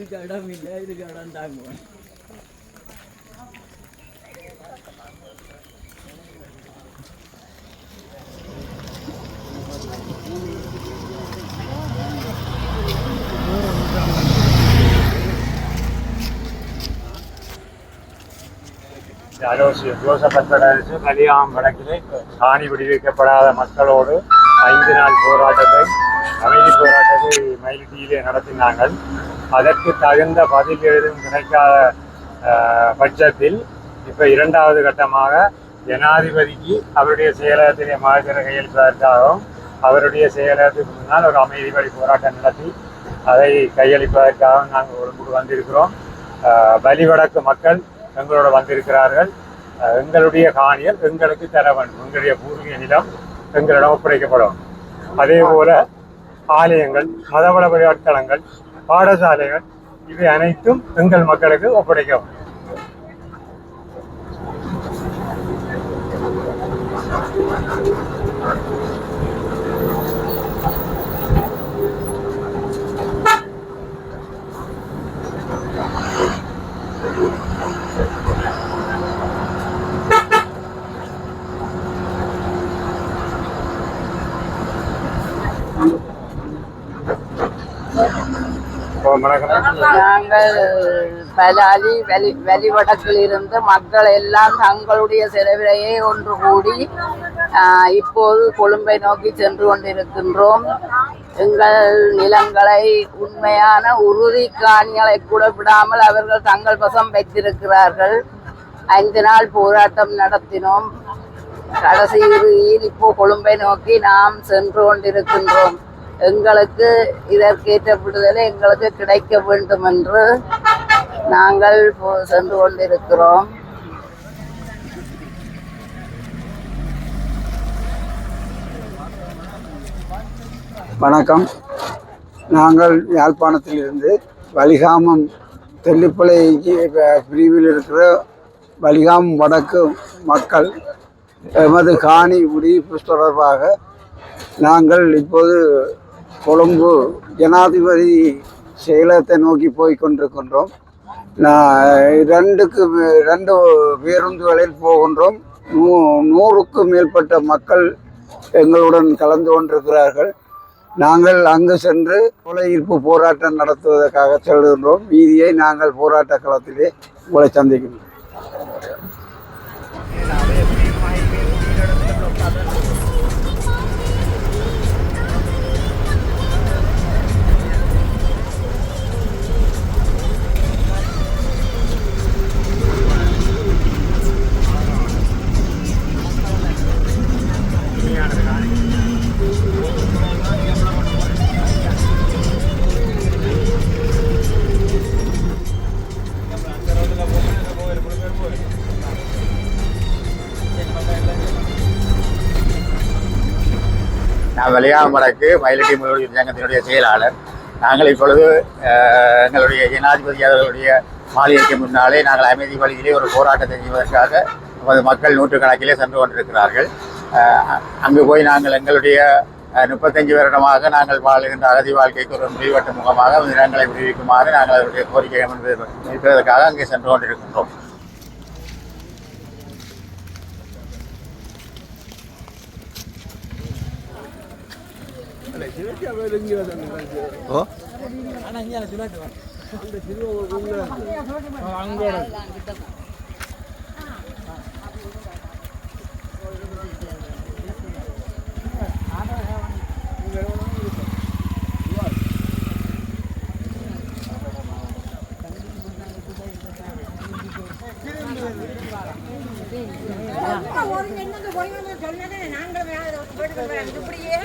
இதுக்கு இடம் இல்லை இதுக்கு இடம் தாங்குவேன் அலோசியம் ஜோசப் அரசு கலியாம் வழக்கிலே காணி விடுவிக்கப்படாத மக்களோடு ஐந்து நாள் போராட்டத்தை அமைதி போராட்டத்தை மயிலிட்டியிலே நடத்தினார்கள். அதற்கு தகுந்த பதில் எதுவும் கிடைக்காத பட்சத்தில் இப்போ இரண்டாவது கட்டமாக ஜனாதிபதிக்கு அவருடைய செயலகத்திலே மாதிரி கையளிப்பதற்காகவும் அவருடைய செயலகத்துக்கு முன்னால் ஒரு அமைதி வழி போராட்டம் நடத்தி அதை கையளிப்பதற்காகவும் நாங்கள் ஒருங்குடு வந்திருக்கிறோம். வலிவடக்கு மக்கள் எங்களோட வந்திருக்கிறார்கள். எங்களுடைய காணிகள் எங்களுக்கு தர வேண்டும். எங்களுடைய பூர்வீக நிலம் எங்களிடம் ஒப்படைக்கப்படும். அதே போல ஆலயங்கள் மதவள விளையாட்டளங்கள் பாடசாலைகள் இவை அனைத்தும் எங்கள் மக்களுக்கு ஒப்படைக்கப்படும். நாங்கள் பலாலி வெளி வெளிவடக்கில் இருந்து மக்கள் எல்லாம் தங்களுடைய செலவிலேயே ஒன்று கூடி இப்போது கொழும்பை நோக்கி சென்று கொண்டிருக்கின்றோம். எங்கள் நிலங்களை உண்மையான உறுதி காணிகளை கூட விடாமல் அவர்கள் தங்கள் வசம் வைத்திருக்கிறார்கள். ஐந்து நாள் போராட்டம் நடத்தினோம். கடைசி இறுதியில் இப்போ கொழும்பை நோக்கி நாம் சென்று கொண்டிருக்கின்றோம். எங்களுக்கு இதற்கேற்ற விடுதலை எங்களுக்கு கிடைக்க வேண்டும் என்று நாங்கள் சென்று கொண்டிருக்கிறோம். வணக்கம். நாங்கள் யாழ்ப்பாணத்திலிருந்து வலிகாமம் தெல்லிப்பளை பிரிவில் இருக்கிற வலிகாமம் வடக்கு மக்கள் எமது காணி விடுவிப்பு தொடர்பாக நாங்கள் இப்போது கொழும்பு ஜனாதிபதி செயலகத்தை நோக்கி போய் கொண்டிருக்கின்றோம். நான் ரெண்டுக்கு ரெண்டு பேருந்துகளில் போகின்றோம். நூ நூறுக்கும் மேற்பட்ட மக்கள் எங்களுடன் கலந்து கொண்டிருக்கிறார்கள். நாங்கள் அங்கு சென்று கொலை ஈர்ப்பு போராட்டம் நடத்துவதற்காக செல்கின்றோம். மீதியை நாங்கள் போராட்ட களத்திலே உங்களை சந்திக்கின்றோம். நான் மயிலட்டி முதல்வர் சங்கத்தினுடைய செயலாளர். நாங்கள் இப்பொழுது எங்களுடைய ஜனாதிபதி அவர்களுடைய மாளிகைக்கு முன்னாலே நாங்கள் அமைதி வழியிலே ஒரு போராட்டத்தை செய்வதற்காக நமது மக்கள் நூற்றுக்கணக்கிலே சென்று கொண்டிருக்கிறார்கள். அங்கு போய் நாங்கள் எங்களுடைய முப்பத்தஞ்சு வருடமாக நாங்கள் வாழுகின்ற அகதி வாழ்க்கைக்கு ஒரு முடிவட்ட முகமாக நிலங்களை விடுவிக்குமாறு நாங்கள் அவருடைய கோரிக்கையை முன்வைப்பதற்காக அங்கே சென்று கொண்டிருக்கின்றோம். ஒரு எண்ணத்தை போய் சொன்னதே நாங்கள் இப்படியே